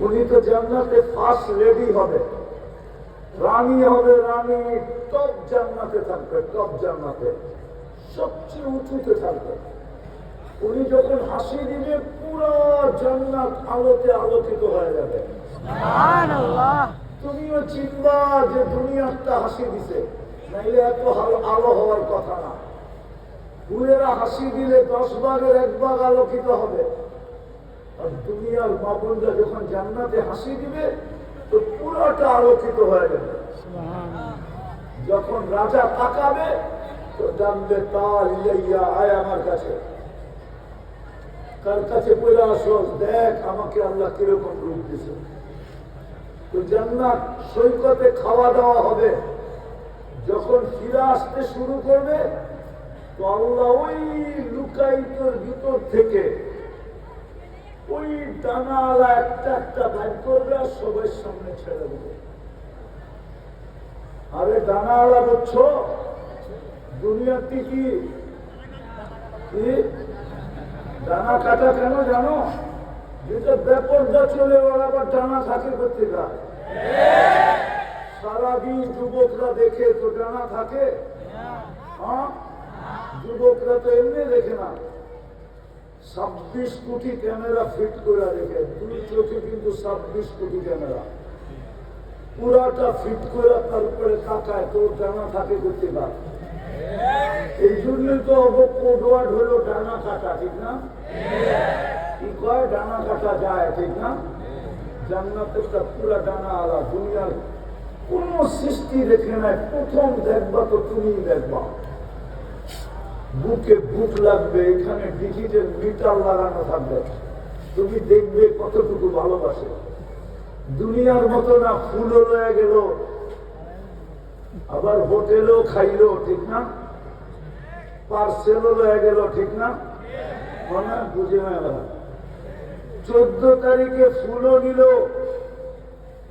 উনি তো জান্নাতে ফার্স্ট লেডি হবে। রানী হবে রানী টপ জান্নাতে থাকবে টপ জান্নাতে। সবচেয়ে উঁচুতে থাকবে। উনি যখন হাসি দিবে পুরো জান্নাত আলোতে আলোকিত হয়ে যাবে। তুমিও চিনবা যে দুনিয়াটা হাসি দিছে। নাইলে এত আলো- হওয়ার কথা না। ফুলেরা হাসি দিলে দশ ভাগের এক ভাগ আলোকিত হবে। আর দুনিয়ার বাপনরা যখন জান্নাতে হাসি দিবে, তো পুরোটা আলোকিত হয়ে যাবে। যখন রাজা তাকাবে, তো জানবে, তাল ইলাইয়া, আয় আমার কাছে। কার কাছে পড়ে আসস, দেখ আমাকে আল্লাহ কীরকম রূপ দিছে। তো জান্নাত সৈকতে খাওয়া দাওয়া হবে। যখন ফিরে আসতে শুরু করবে, তো আল্লাহ ওই লুকাইতর ভিতর থেকে ওই ডানাওয়ালা একটা একটা বাইর করবে আর সবার সামনে ছেড়ে দেবে। আরে ডানাওয়ালা বুঝছ? দুনিয়াতে কি? ডানা কাটা কেন জানো? যেটা বেপরদা চলে ওর আবার ডানা থাকে পত্রিকা সারাদিন যুবকরা দেখে তো ডানা থাকে। হ্যাঁ? যুবকরা তো এমনি দেখে না। ছাব্বিশ কোটি ক্যামেরা ফিট করে রেখে, দুই চোখে কিন্তু ছাব্বিশ কোটি ক্যামেরা। পুরাটা ফিট করে তারপরে তাকায় তোর ডানা থাকে করতে পার এই জন্যই তো অবকোডওয়ার্ড হলো ডানা কাটা, ঠিক না? কি কয় ডানা কাটা যায়, ঠিক না? জান্নাতেরটা পুরা ডানা আলা দুনিয়ার কোন সৃষ্টি দেখে নাই, প্রথম দেখবা তো তুমি দেখবা। বুকে বুক লাগবে, এখানে ডিজিটাল মিটার লাগানো থাকবে। তুমি দেখবে কতটুকু ভালোবাসে। দুনিয়ার মতো না, ফুলও লয়ে গেল। আবার হোটেলেও খাইলো, ঠিক না? পার্সেলও লয়ে গেল, ঠিক না? মনে বুঝে। চোদ্দ তারিখে ফুলও নিল,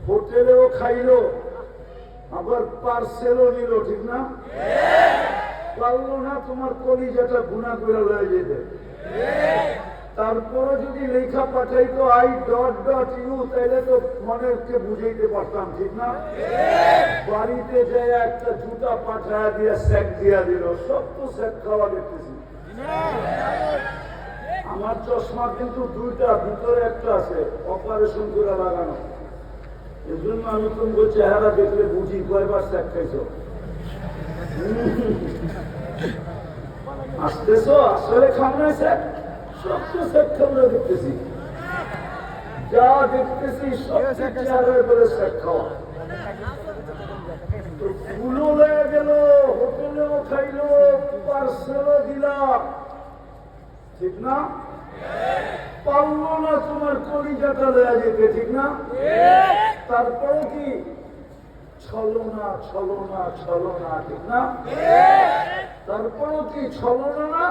হোটেলেও খাইলো, আবার পার্সেলও নিল, ঠিক না? পারল না তোমার কলিজাটা গুণা করে লয়ে যেতে তারপরে যদি লেখা পাঠাইতো আই ডট ডট ইউ তাইলে তো মনেরকে বুঝাইতে পারতাম, ঠিক না? বাড়িতে যায় একটা জুতা পাঠায় দিয়ে স্যাক দিয়া দিল, সব তো স্যাক খাওয়া দেখতেছি। আমার চশমা কিন্তু দুইটা, ভিতরে একটা আছে অপারেশন করে লাগানো। এই জন্য আমি তোমার চেহারা দেখলে বুঝি, কয়বার স্যাক খাইছো? আসতেছো আসলে খামনায় স্যাক সব তো স্যাক দেখতেছি। যা দেখতেছি সব চেহারার বলে স্যাক খাওয়া ফুলও লয়ে গেল হোটেলেও খাইলো পার্সেলও দিলাম। ঠিক না? পারল না তোমার কলিজাটা লয়া যেতে ঠিক না? তারপরে কি? ছলনা ছলনা ছলনা ঠিক না? তারপরও কি ছলনা না?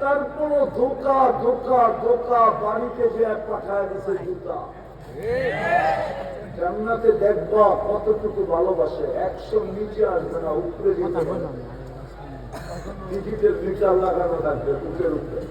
তারপরও ধোকা ধোকা ধোকা বাড়িতে যে এক পাঠায় দিছে জুতা। জান্নাতে দেখবা কতটুকু ভালোবাসে। একশো নিচে আসবে না উপরে যেতে ডিজিটাল মিটার লাগানো থাকবে বুকের উপরে।